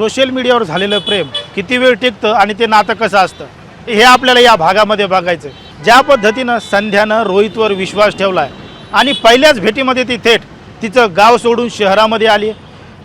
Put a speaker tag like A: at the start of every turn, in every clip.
A: Social मीडियावर झालेलं प्रेम किती वेळ टिकतं आणि ते नातं कसं असतं हे आपल्याला या भागामध्ये बघायचं आहे. ज्या पद्धतीनं संध्यानं रोहितवर विश्वास ठेवला आहे आणि पहिल्याच भेटीमध्ये ती थेट तिचं गाव सोडून शहरामध्ये आली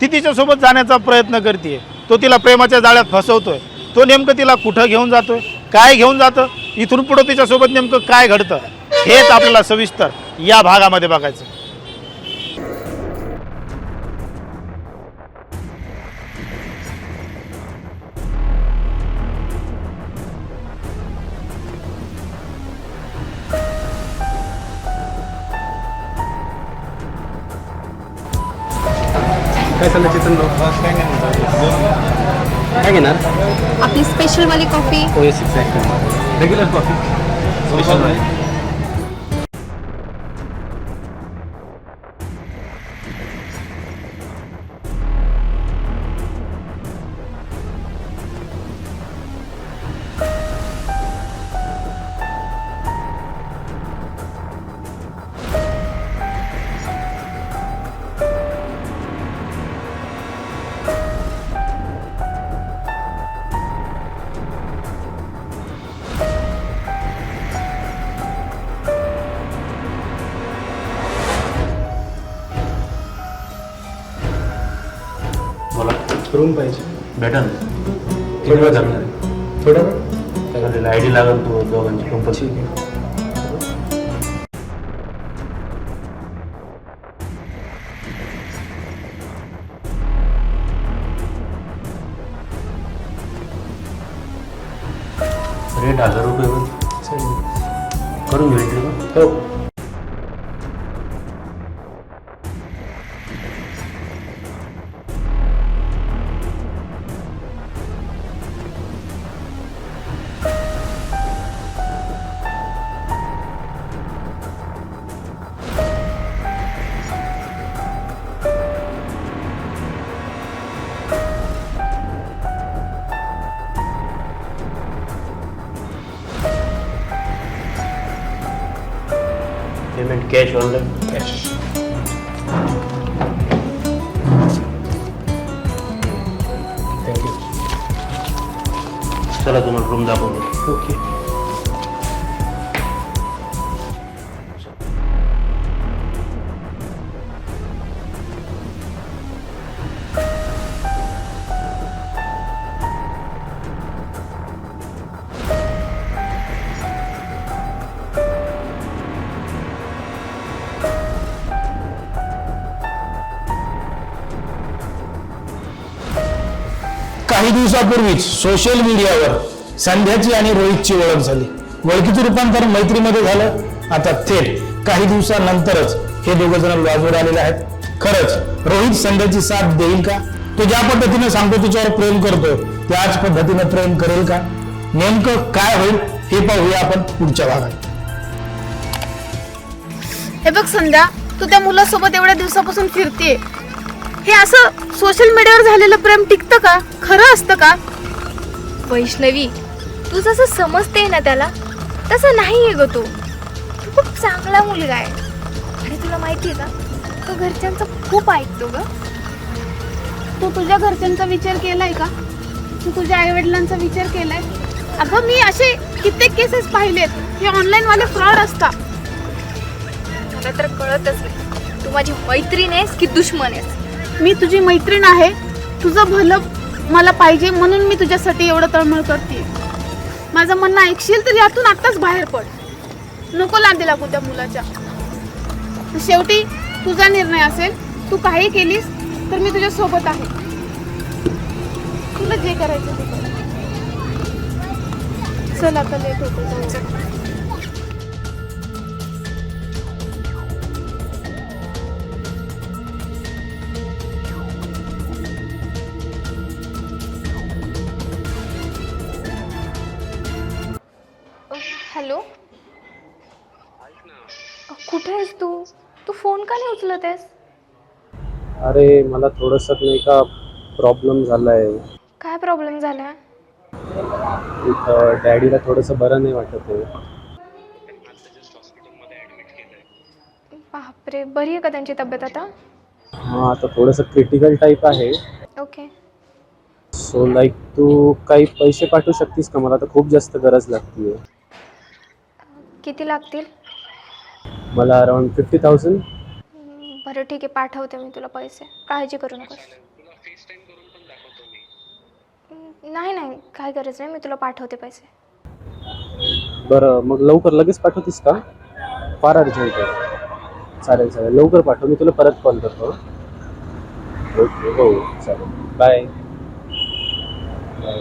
A: ती तिच्यासोबत जाण्याचा प्रयत्न करते तो तिला प्रेमाच्या जाळ्यात फसवतोय. तो नेमकं तिला कुठं घेऊन जातोय काय घेऊन जातं इथून पुढं तिच्यासोबत नेमकं काय घडतं हेच आपल्याला सविस्तर या भागामध्ये बघायचं
B: কফি ও এসি রেগুলার কফি बोला
C: रूम पाहिजे.
B: भेटल
C: किती वेळ
B: लागणार
C: थोडा वेळ.
B: आय डी लागेल तो दोघांची. Compulsory cash online
C: cash thank you
B: चला तुम्हाला रूम दाखवतो.
C: ओके
D: दिवसापूर्वीच सोशल मीडियावर संध्याची आणि रोहितची ओळख झाली. ओळखीचं रूपांतर मैत्रीमध्ये झालं. आता थेट काही दिवसानंतरच हे दोघ जण लॉजवर आलेले आहेत. खरंच रोहित संध्याची साथ देईल का? तो ज्या पद्धतीने सांगतो तिच्यावर प्रेम करतोय त्याच पद्धतीने प्रेम करेल का? नेमकं काय होईल हे पाहूया आपण पुढच्या भागात.
E: हे बघ संध्या तू त्या मुलासोबत एवढ्या दिवसापासून फिरते हे असं सोशल मीडियावर झालेलं प्रेम टिकतं का? खरं असतं का?
F: वैष्णवी तू जसं समजते ना त्याला तसं नाही आहे ग तू. तू खूप चांगला मुलगा आहे. आणि तुला माहिती आहे का तो घरच्यांचा खूप ऐकतो ग.
E: तू तुझ्या घरच्यांचा विचार केलाय का? तू तुझ्या आई वडिलांचा विचार केलाय? अगं मी असे कित्येक केसेस पाहिलेत. हे ऑनलाईन वाले फ्रॉड असतात.
F: मला तर कळतच नाही. तू माझी मैत्रीण आहेस की दुश्मन आहेस?
E: मी तुझी मैत्रीण आहे. तुझं भलं मला पाहिजे म्हणून मी तुझ्यासाठी एवढं तळमळ करते. माझं म्हणणं ऐकशील तर यातून आत्ताच बाहेर पड. नको लांदी लागू त्या मुलाच्या. शेवटी तुझा निर्णय असेल तू काही केलीस तर मी तुझ्या सोबत आहे. तुला जे करायचं ते चल आता लेट होतो
F: आहेस तू? तू फोन का नाही उचलत आहेस
C: अरे मला थोडंसं नाही का प्रॉब्लेम झाला आहे
F: काय प्रॉब्लेम झाला?
C: डॅडीला थोडंसं बरं नाही वाटत आहे.
F: बापरे बरी आहे का त्यांची तब्येत आता?
C: हां आता थोडंसं क्रिटिकल टाईप आहे.
F: ओके
C: सो लाईक तू काही पैसे पाठवू शकतीस का? मला तर खूप जास्त गरज लागते
F: किती लागतील?
C: मला अराउंड फिफ्टी थाउजंड
F: बरं ठीक आहे पाठवते मी तुला पैसे. काळजी करू नकोस. नाही नाही काय गरज नाही मी तुला पाठवते पैसे.
C: बरं मग लवकर लगेच पाठवतीस का? फार अर्जंट आहे. चालेल चालेल लवकर पाठव मी तुला परत कॉल करतो. ओके हो चालेल. बाय बाय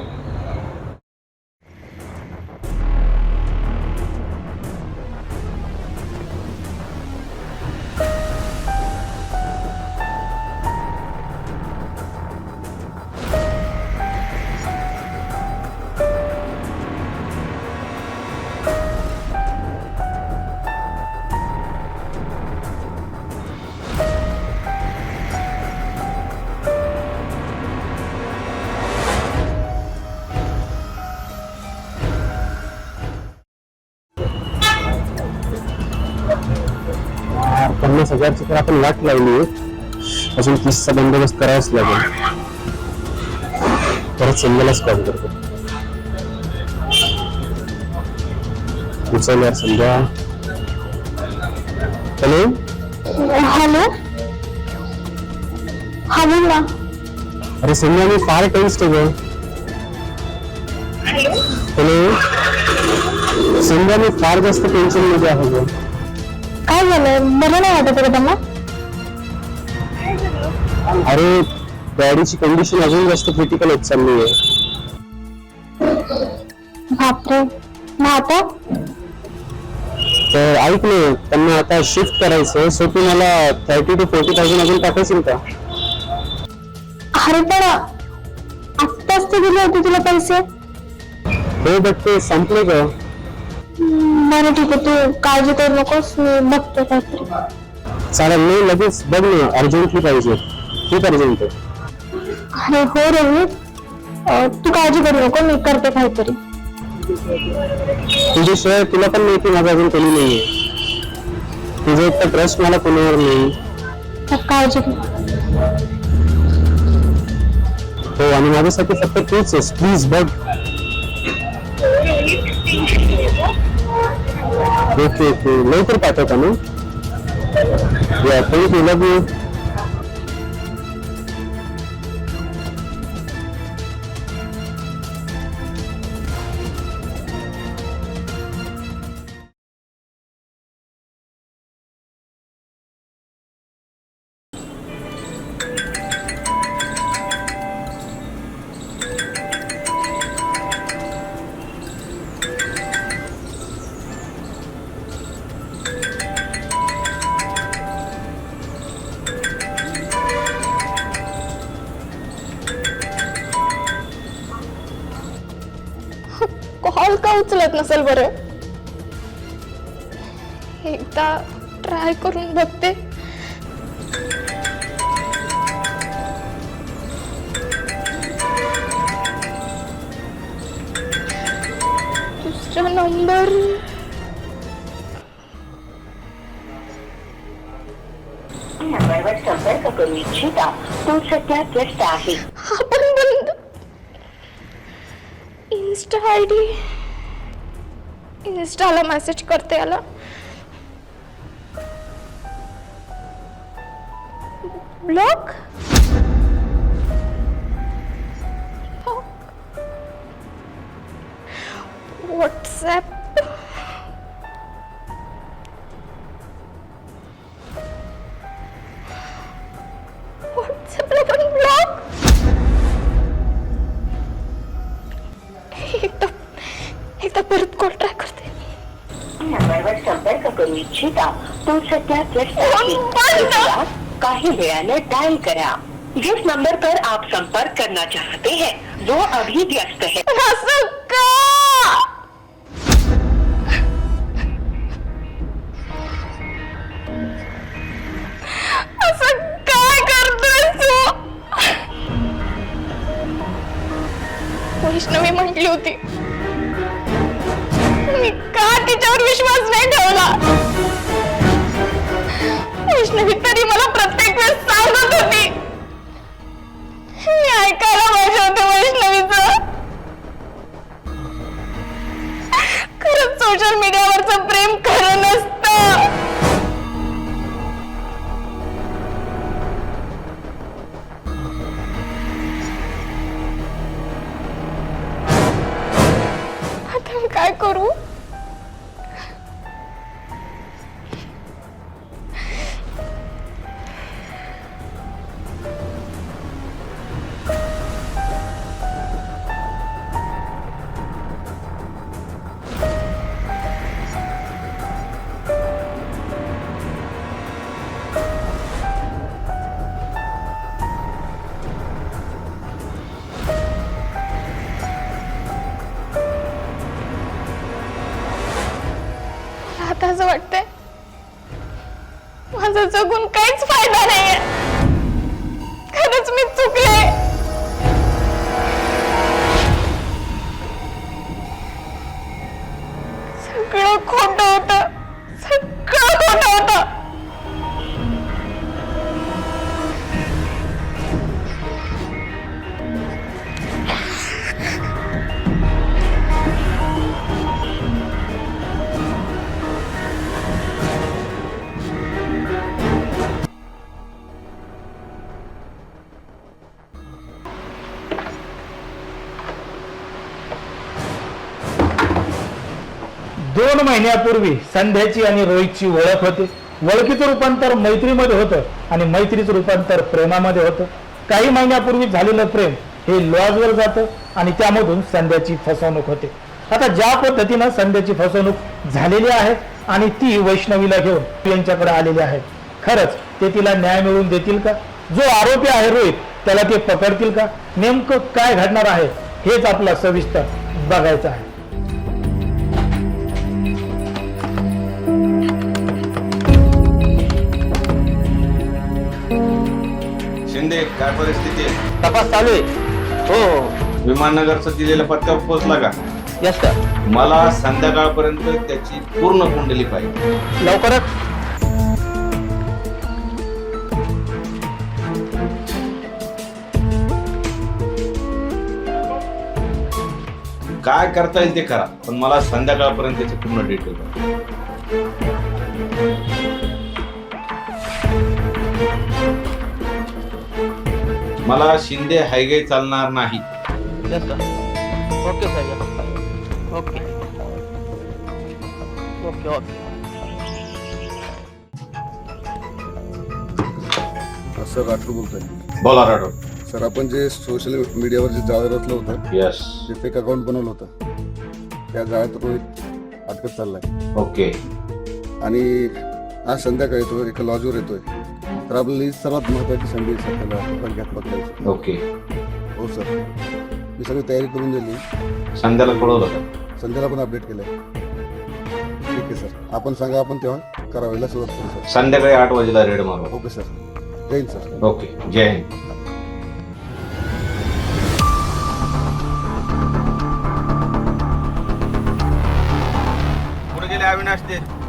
C: हजारची तर आपण वाट लावली अजून तीसचा बंदोबस्त करावाच लागेल परत संध्यालाच कॉल करतो उचल यार संध्या हॅलो?
E: हॅलो? हा बोल
C: अरे संध्या मी फार आहे हॅलो? संध्या मी फार जास्त टेन्शन मध्ये आहे गं.
E: काय झालं? बरं नाही वाटत का त्यांना?
C: अरे बॉडीची कंडिशन अजून जास्त क्रिटिकल होत चालली आहे.
E: बापरे. मग आता?
C: तर ऐक ना त्यांना आता शिफ्ट करायचं सो तू मला थर्टी टू फोर्टी थाउजंड अजून टाकायचं का?
E: अरे पण आत्ताच ते दिले होते तुला पैसे.
C: हो बट ते संपले का
E: बरं ठीक आहे तू काळजी करू नकोस मी बघते काहीतरी.
C: चालेल नाही लगेच बघ ना अर्जंटली पाहिजे. खूप अर्जंट.
E: अरे हो अं, तू काळजी करू नको मी करते काहीतरी.
C: तुझ्याशिवाय तुला पण माहिती माझं अजून कोणी नाहीये. तुझं इतका ट्रस्ट मला कोणावर नाही.
E: तर काळजी घे.
C: हो आणि माझ्यासाठी फक्त तूच आहेस. प्लीज बघ. ओके ओके लवकर पाठवता ना? या थँक्यू लव यू
F: उचलत नसेल बरं? एकदा ट्राय करून बघते. दुसरा नंबर
G: नंबरवर संपर्क करू इच्छिता. तो सध्या व्यस्त आहे.
F: हा पण बंद. इन्स्टा आय डी इन्स्टाला मेसेज करते याला. ब्लॉक व्हॉट्सॲप व्हॉट्सॲपला पण ब्लॉक एकदा एकदा परत कॉल ट्राय करते.
G: नंबरवर संपर्क करू इच्छिता तो सध्या. कृपया काही वेळाने डायल करा? जिस नंबर पर आप संपर्क करना चाहते हैं वो अभी व्यस्त है।
F: वैष्णवी म्हटली होती। मी का नाही ठेवला. वैष्णवी तरी मला प्रत्येक वेळेस सांगत होती. ऐकायला पाहिजे होते वैष्णवीचं. खरंच सोशल मीडियावरचं प्रेम खरं नसत. माझा
D: दोन महिन्यापूर्वी संध्याची आणि रोहितची ओळख होते. ओळखीचं रूपांतर मैत्रीमध्ये होतं आणि मैत्रीचं रूपांतर प्रेमामध्ये होतं. काही महिन्यापूर्वी झालेलं प्रेम हे लॉजवर जातं आणि त्यामधून संध्याची फसवणूक होते. आता ज्या पद्धतीनं संध्याची फसवणूक झालेली आहे आणि ती वैष्णवीला घेऊन यांच्याकडे आलेली आहे. खरंच ते तिला न्याय मिळवून देतील का? जो आरोपी आहे रोहित त्याला ते पकडतील का? नेमकं काय घडणार आहे? हेच आपला सविस्तर बघायचं आहे.
H: शिंदे काय परिस्थिती? आहे
B: तपास चालू आहे. हो.
H: विमाननगरचा दिलेल्या पत्त्यावर पोहोचला का?
B: यस सर
H: मला संध्याकाळपर्यंत त्याची पूर्ण कुंडली पाहिजे.
B: लवकरच.
H: काय करता येईल ते करा पण मला संध्याकाळपर्यंत त्याचे पूर्ण डिटेल पाहिजे. मला शिंदे हायगे चालणार नाही.
B: Okay sir okay okay okay
I: sir Rathod बोलतोय.
H: बोला राठोड.
I: सर आपण जे सोशल मीडियावर जे जाळं रचलं होतं
H: यस
I: जे फेक अकाउंट बनवलं होतं त्या जाळ्यात रोहित अटकत चाललाय.
H: ओके
I: आणि आज संध्याकाळी येतो एका लॉजवर येतोय. तर आपल्याला ही सर्वात महत्वाची संधी आहे सर त्याला प्रज्ञात बघायची
H: ओके.
I: हो सर. मी सगळी तयारी करून दिली.
H: संध्याला कळवलं का?
I: संध्याला पण अपडेट केलंय. ठीक आहे सर. आपण सांगा आपण तेव्हा करावायला सुरुवात करू सर.
H: संध्याकाळी आठ वाजेला रेड मारू.
I: Okay sir. जय हिंद सर.
H: ओके. जय हिंद. कुठे गेले अविनाश ते.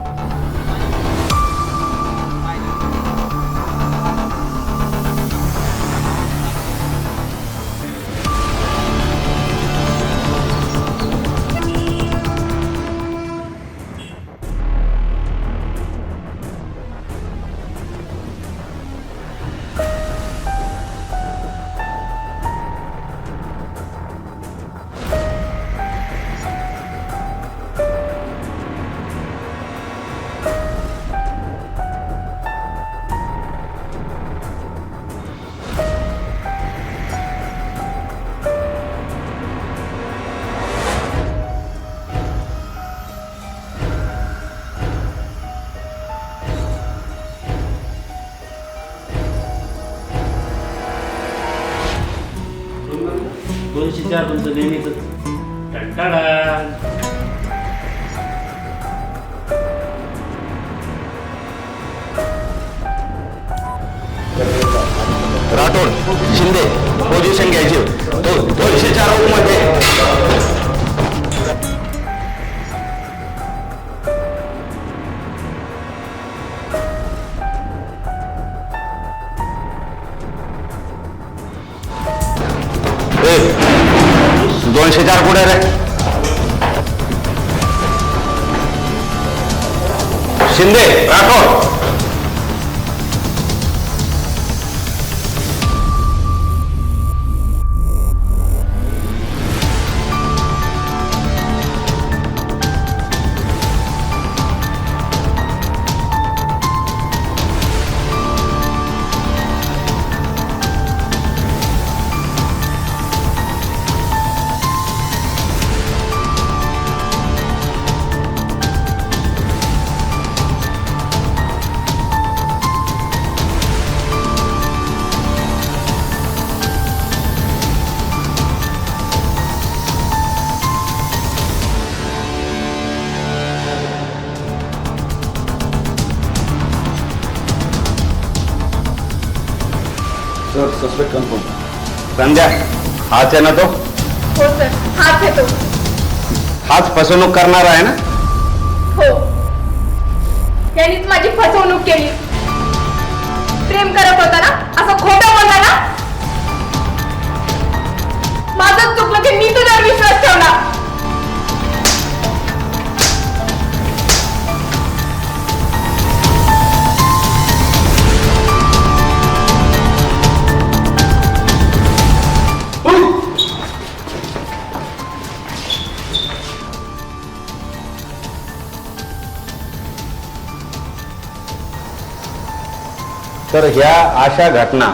B: तुमचं नेहमीच.
D: राठोड शिंदे पोझिशन घ्यायची. तो दोनशे
I: चारमध्ये सस्पेक्ट कन्फर्म
J: संध्या हाच आहे ना तो?
E: हो सर हाच आहे तो.
J: हाच फसवणूक करणार आहे ना?
F: हो. यांनीच माझी फसवणूक केली. प्रेम करत होता ना? असं खोटं बोलला ना? माझंच चुकलं की मी तुझ्यावर विश्वास ठेवला
J: ह्या अशा घटना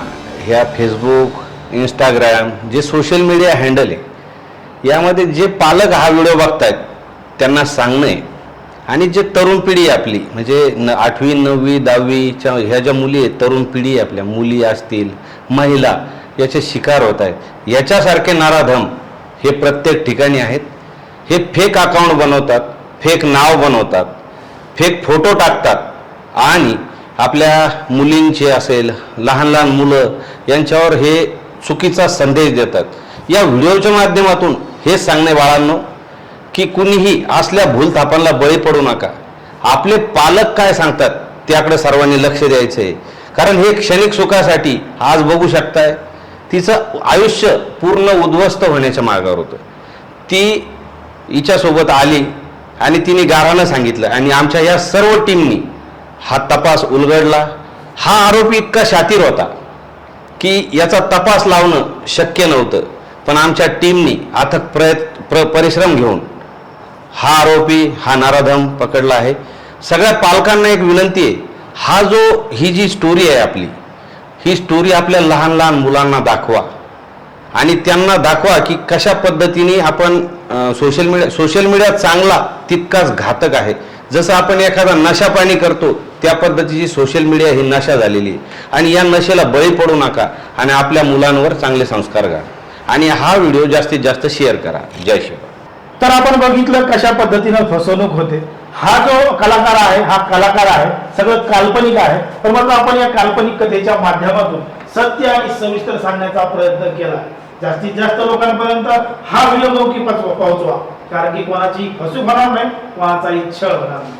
J: ह्या फेसबुक इंस्टाग्राम जे सोशल मीडिया हँडल आहे यामध्ये जे पालक हा व्हिडिओ बघतायत त्यांना सांगणे आणि जे तरुण पिढी आपली म्हणजे न आठवी नववी दहावीच्या ह्या ज्या मुली आहेत तरुण पिढी आपल्या मुली असतील महिला याचे शिकार होत आहेत. याच्यासारखे नाराधम हे प्रत्येक ठिकाणी आहेत. हे फेक अकाउंट बनवतात फेक नाव बनवतात फेक फोटो टाकतात आणि आपल्या मुलींचे असेल लहान लहान मुलं यांच्यावर हे चुकीचा संदेश देतात. या व्हिडिओच्या माध्यमातून हेच सांगणे बाळांनो की कुणीही असल्या भूलथापांना बळी पडू नका. आपले पालक काय सांगतात त्याकडे सर्वांनी लक्ष द्यायचं. आहे कारण हे क्षणिक सुखासाठी आज बघू शकताय तिचं आयुष्य पूर्ण उद्ध्वस्त होण्याच्या मार्गावर होतं. ती हिच्यासोबत आली आणि तिने गारानं सांगितलं आणि आमच्या या सर्व टीमनी हा तपास उलगडला. हा आरोपी इतका शातीर होता की याचा तपास लावणं शक्य नव्हतं. पण आमच्या टीमनी अथक प्रयत्न प्र परिश्रम घेऊन हा आरोपी हा नाराधम पकडला आहे. सगळ्या पालकांना एक विनंती आहे. हा जो ही जी स्टोरी आहे आपली ही स्टोरी आपल्या लहान लहान मुलांना दाखवा. आणि त्यांना दाखवा की कशा पद्धतीने आपण सोशल मीडिया सोशल मीडिया चांगला तितकाच घातक आहे. जसं आपण एखादा नशापाणी करतो त्या पद्धतीची सोशल मीडिया ही नशा झालेली आहे. आणि या नशेला बळी पडू नका आणि आपल्या मुलांवर चांगले संस्कार घाला आणि हा व्हिडिओ जास्तीत जास्त शेअर करा. जय शिवा
A: तर आपण बघितलं कशा पद्धतीनं फसवणूक होते. हा जो कलाकार आहे हा कलाकार आहे सगळं काल्पनिक आहे. तर मग आपण या काल्पनिक कथेच्या माध्यमातून सत्य आणि सविस्तर सांगण्याचा प्रयत्न केला. जास्तीत जास्त लोकांपर्यंत हा व्हिडिओ नोकी पोहोचवा. कारण की कोणाची फसू होणार नाही कोणाचाही छळ होणार नाही.